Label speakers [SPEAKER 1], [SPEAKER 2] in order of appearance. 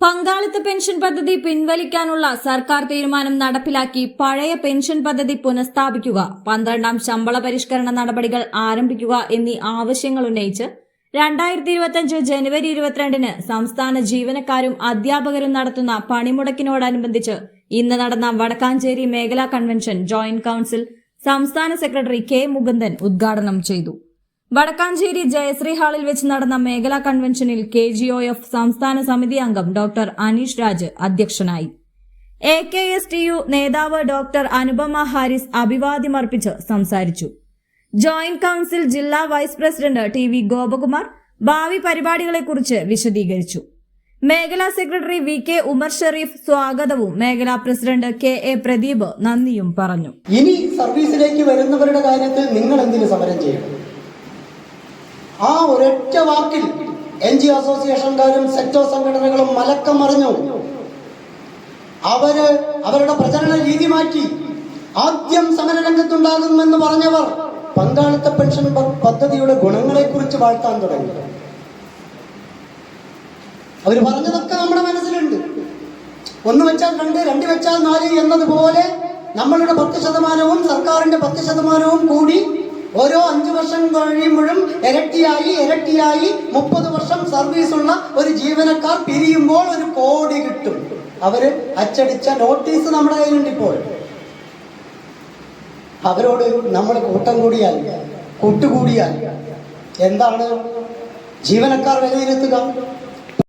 [SPEAKER 1] പങ്കാളിത്ത പെൻഷൻ പദ്ധതി പിൻവലിക്കാനുള്ള സർക്കാർ തീരുമാനം നടപ്പിലാക്കി പഴയ പെൻഷൻ പദ്ധതി പുനഃസ്ഥാപിക്കുക. പന്ത്രണ്ടാം ശമ്പള പരിഷ്കരണ നടപടികൾ ആരംഭിക്കുക എന്നീ ആവശ്യങ്ങൾ ഉന്നയിച്ച് രണ്ടായിരത്തി ഇരുപത്തിയഞ്ച് ജനുവരി ഇരുപത്തിരണ്ടിന് സംസ്ഥാന ജീവനക്കാരും അധ്യാപകരും നടത്തുന്ന പണിമുടക്കിനോടനുബന്ധിച്ച് ഇന്ന് നടന്ന വടക്കാഞ്ചേരി മേഖലാ കൺവെൻഷൻ ജോയിന്റ് കൌൺസിൽ സംസ്ഥാന സെക്രട്ടറി കെ മുകുന്ദൻ ഉദ്ഘാടനം ചെയ്തു. വടക്കാഞ്ചേരി ജയശ്രീ ഹാളിൽ വെച്ച് നടന്ന മേഖലാ കൺവെൻഷനിൽ കെ ജി ഒ എഫ് സംസ്ഥാന സമിതി അംഗം ഡോക്ടർ അനീഷ് രാജ് അധ്യക്ഷനായി. A K S T U നേതാവ് ഡോക്ടർ അനുപമ ഹാരിസ് അഭിവാദ്യമർപ്പിച്ച് സംസാരിച്ചു. ജോയിന്റ് കൌൺസിൽ ജില്ലാ vice president T V Gopakumar ഭാവി പരിപാടികളെക്കുറിച്ച് വിശദീകരിച്ചു. മേഖലാ secretary V K Umar Shareef സ്വാഗതവും മേഖലാ പ്രസിഡന്റ് കെ എ പ്രദീപ് നന്ദിയും പറഞ്ഞു.
[SPEAKER 2] ഇനി സർവീസിലേക്ക് വരുന്നവരുടെ കാര്യത്തിൽ നിങ്ങൾ എന്തിനു സമരം ചെയ്യണം? ആ ഒരൊറ്റ വാക്കിൽ എൻ ജി അസോസിയേഷൻകാരും സെക്ടർ സംഘടനകളും മലക്കം മറിഞ്ഞു അവർ അവരുടെ പ്രചരണ രീതി മാറ്റി ആദ്യം സമരരംഗത്തുണ്ടാകുമെന്ന് പറഞ്ഞവർ പങ്കാളിത്ത പെൻഷൻ പദ്ധതിയുടെ ഗുണങ്ങളെ കുറിച്ച് വാഴ്ത്താൻ തുടങ്ങി. അവർ പറഞ്ഞതൊക്കെ നമ്മുടെ മനസ്സിലുണ്ട്. ഒന്ന് വെച്ചാൽ രണ്ട് രണ്ട് വെച്ചാൽ നാല് എന്നതുപോലെ നമ്മളുടെ പത്ത് ശതമാനവും സർക്കാരിന്റെ പത്ത് ശതമാനവും കൂടി ഓരോ അഞ്ചു വർഷം കഴിയുമ്പോഴും ഇരട്ടിയായി ഇരട്ടിയായി മുപ്പത് വർഷം സർവീസ് ഉള്ള ഒരു ജീവനക്കാർ പിരിയുമ്പോൾ ഒരു കോടി കിട്ടും. അവർ അച്ചടിച്ച നോട്ടീസ് നമ്മുടെ കയ്യിലുണ്ട് ഇപ്പോൾ. അവരോട് നമ്മൾ കൂട്ടം കൂടിയാൽ കൂട്ടുകൂടിയാൽ എന്താണ് ജീവനക്കാർ വിലയിരുത്തുക?